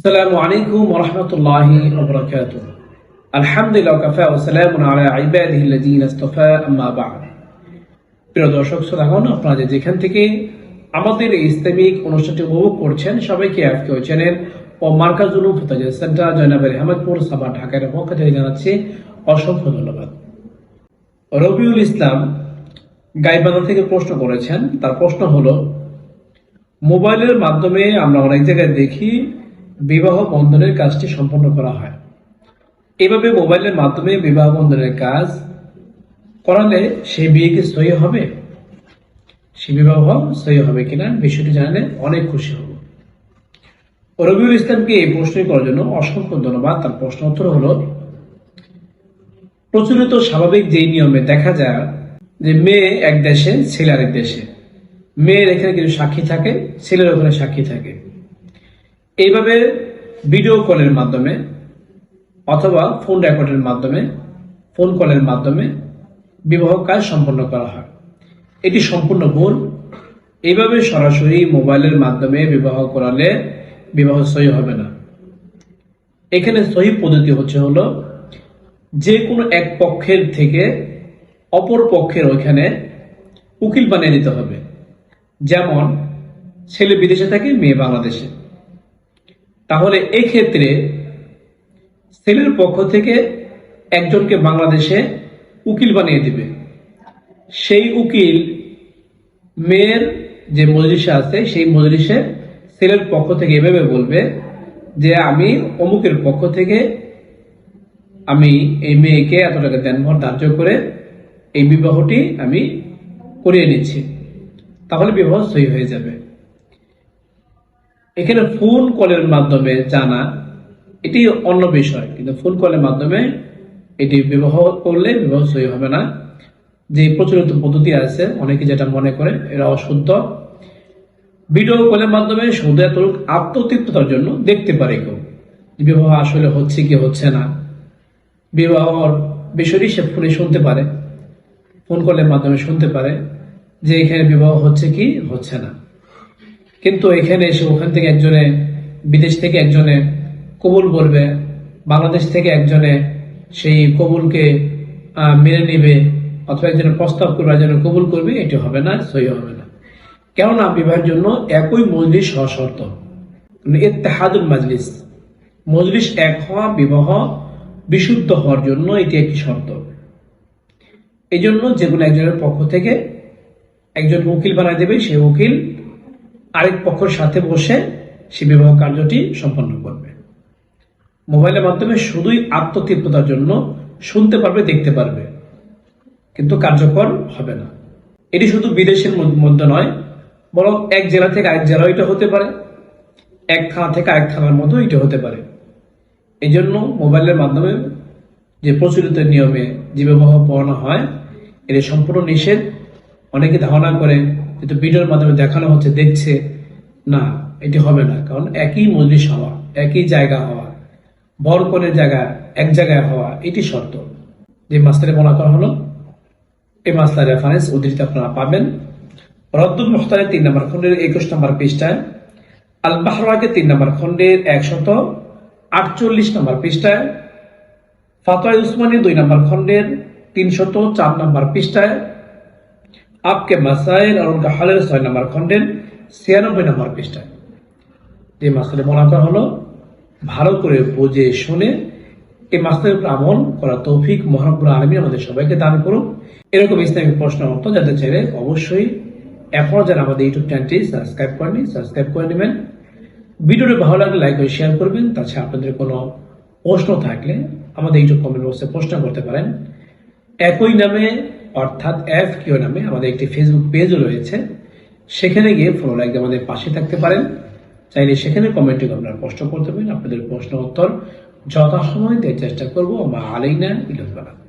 السلام عليكم ورحمة الله وبركاته الحمد لله وكفى وسلام على عباده الذين اصطفى أما بعد প্রিয় দর্শক শ্রোতাগণ আপনারা যে যেখান থেকে আমাদের এই ইসলামিক অনুষ্ঠানটি উপভোগ করছেন সবাইকে আজকে ওই চ্যানেল ও মার্কাজুল ফুতাজ সেন্টার জয়নাবের আহমদপুর সাবা ঢাকার পক্ষ থেকে জানাচ্ছি অসংখ্য ধন্যবাদ রবিউল ইসলাম গাইবান্ধা থেকে প্রশ্ন করেছেন তার প্রশ্ন হলো মোবাইলের মাধ্যমে আমরা অনেক জায়গায় দেখি বিবাহ বন্ধনের কাজটি সম্পন্ন করা হয়। এভাবে মোবাইলের মাধ্যমে বিবাহ বন্ধনের কাজ করালে সেই বিয়ে কি সহি হবে? সে বিবাহ সহি হবে কিনা বিষয়টি জানালে অনেক খুশি হব। রবিউল ইসলামকে এই প্রশ্নই করার জন্য অসংখ্য ধন্যবাদ। তার প্রশ্ন উত্তর হলো, প্রচলিত স্বাভাবিক যেই নিয়মে দেখা যায় যে মেয়ে এক দেশে, ছেলে আরেক দেশে। মেয়ের এখানে কিছু সাক্ষী থাকে, ছেলের ওখানে সাক্ষী থাকে। এইভাবে ভিডিও কলের মাধ্যমে অথবা ফোন রেকর্ডের মাধ্যমে ফোন কলের মাধ্যমে বিবাহ কাজ সম্পন্ন করা হয়। এটি সম্পূর্ণ ভুল। এইভাবে সরাসরি মোবাইলের মাধ্যমে বিবাহ করালে বিবাহ সহি হবে না। এখানে সহি পদ্ধতি হচ্ছে হলো যে কোনো এক পক্ষের থেকে অপর পক্ষের ওইখানে উকিল বানিয়ে নিতে হবে। যেমন, ছেলে বিদেশে থাকে, মেয়ে বাংলাদেশে। তাহলে এক্ষেত্রে ছেলের পক্ষ থেকে একজনকে বাংলাদেশে উকিল বানিয়ে দিবে। সেই উকিল মেয়ের যে মজলিসে আছে, সেই মজলিসে ছেলের পক্ষ থেকে এভাবে বলবে যে আমি অমুকের পক্ষ থেকে আমি এই মেয়েকে এত টাকা দেনভর ধার্য করে এই বিবাহটি আমি করিয়ে নিচ্ছি। তাহলে বিবাহ সহি হয়ে যাবে। এখানে ফোন কলের মাধ্যমে জানা, এটি অন্য বিষয়, কিন্তু ফোন কলের মাধ্যমে এটি বিবাহ করলে বিবাহ সহি হবে না। যে প্রচলিত পদ্ধতি আছে, অনেকে যেটা মনে করে, এরা অশুদ্ধ। ভিডিও কলের মাধ্যমে শুধু এতটুকু আত্মতৃপ্ততার জন্য দেখতে পারে কেউ। বিবাহ আসলে হচ্ছে কি হচ্ছে না। বিবাহর বিষয়টি সে ফোনে শুনতে পারে। ফোন কলের মাধ্যমে শুনতে পারে যে এখানে বিবাহ হচ্ছে কি হচ্ছে না। কিন্তু এখানে এসে ওখান থেকে একজনে, বিদেশ থেকে একজনে কবুল করবে, বাংলাদেশ থেকে একজনে সেই কবুলকে মেনে নিবে, অথবা একজনের প্রস্তাব করবে একজনে কবুল করবে, এটি হবে না, সহি হবে না। কেননা বিবাহের জন্য একই মজলিস হওয়া শর্ত। এত্তেহাদুল মাজলিস। মজলিস এক হওয়া, বিবাহ বিশুদ্ধ হওয়ার জন্য এটি একটি শর্ত। এই জন্য যে কোনো একজনের পক্ষ থেকে একজন উকিল বানায় দেবে, সেই উকিল আরেক পক্ষের সাথে বসে সে বিবাহ কার্যটি সম্পন্ন করবে। মোবাইলের মাধ্যমে শুধুই আত্মতৃপ্ততার জন্য শুনতে পারবে, দেখতে পারবে। কিন্তু কার্যকর হবে না। এটি শুধু বিদেশের মধ্যে নয়, বরং এক জেলা থেকে আরেক জেলাও এটা হতে পারে। এক থানা থেকে আরেক থানার মতো এটা হতে পারে। এই জন্য মোবাইলের মাধ্যমে যে প্রচলিত নিয়মে যে বিবাহ পড়ানো হয় এটি সম্পূর্ণ নিষেধ অনেকে ধারণা করে যেহেতু ভিডিওর মাধ্যমে দেখানো হচ্ছে, দেখছে, না, এটি হবে না। কারণ একই মজলিস হওয়া, একই জায়গা হওয়া বর কনের জায়গা, এক জায়গায় হওয়া, এটি শর্ত। যে মাস্টারে বলা করা হলো, এই মাস্টার রেফারেন্স উদ্ধৃত আপনারা পাবেন। রদ্দুল মুখতারের তিন নম্বর খন্ডের একুশ নম্বর পৃষ্ঠায় আল বাহরাকে তিন নম্বর খন্ডের একশত আটচল্লিশ নম্বর পৃষ্ঠায়, ফাতোয়া উসমানী দুই নম্বর খন্ডের তিনশত চার নম্বর পৃষ্ঠায় আপকে মাসাইল আর উনকা হলের ছয় নম্বর খন্ডের ছিয়ানব্বই নম্বর পৃষ্ঠায় যে মাসলে মনে করা হলো ভালো করে বুঝে শুনে এই মাসলের উপর আমল করা তৌফিক মহানবুর আলমী আমাদের সবাইকে দান করুক এরকম ইসলামিক প্রশ্ন মতো যাতে চাইলে অবশ্যই এখনও যারা আমাদের ইউটিউব চ্যানেলটি সাবস্ক্রাইব করেনি সাবস্ক্রাইব করে নেবেন ভিডিওটি ভালো লাগলে লাইক করে শেয়ার করবেন তাছাড়া আপনাদের কোনো প্রশ্ন থাকলে আমাদের ইউটিউব কমেন্ট বক্সে প্রশ্ন করতে পারেন একই নামে অর্থাৎ এফ কিউ নামে আমাদের একটি ফেসবুক পেজও রয়েছে। সেখানে গিয়ে ফলো লাইক আমাদের পাশে থাকতে পারেন। চাইলে সেখানে কমেন্টে আপনারা প্রশ্ন করতে পারেন, আপনাদের প্রশ্ন উত্তর যথাসময় দেওয়ার চেষ্টা করব। বা আলাইনা ইলুল বালাদ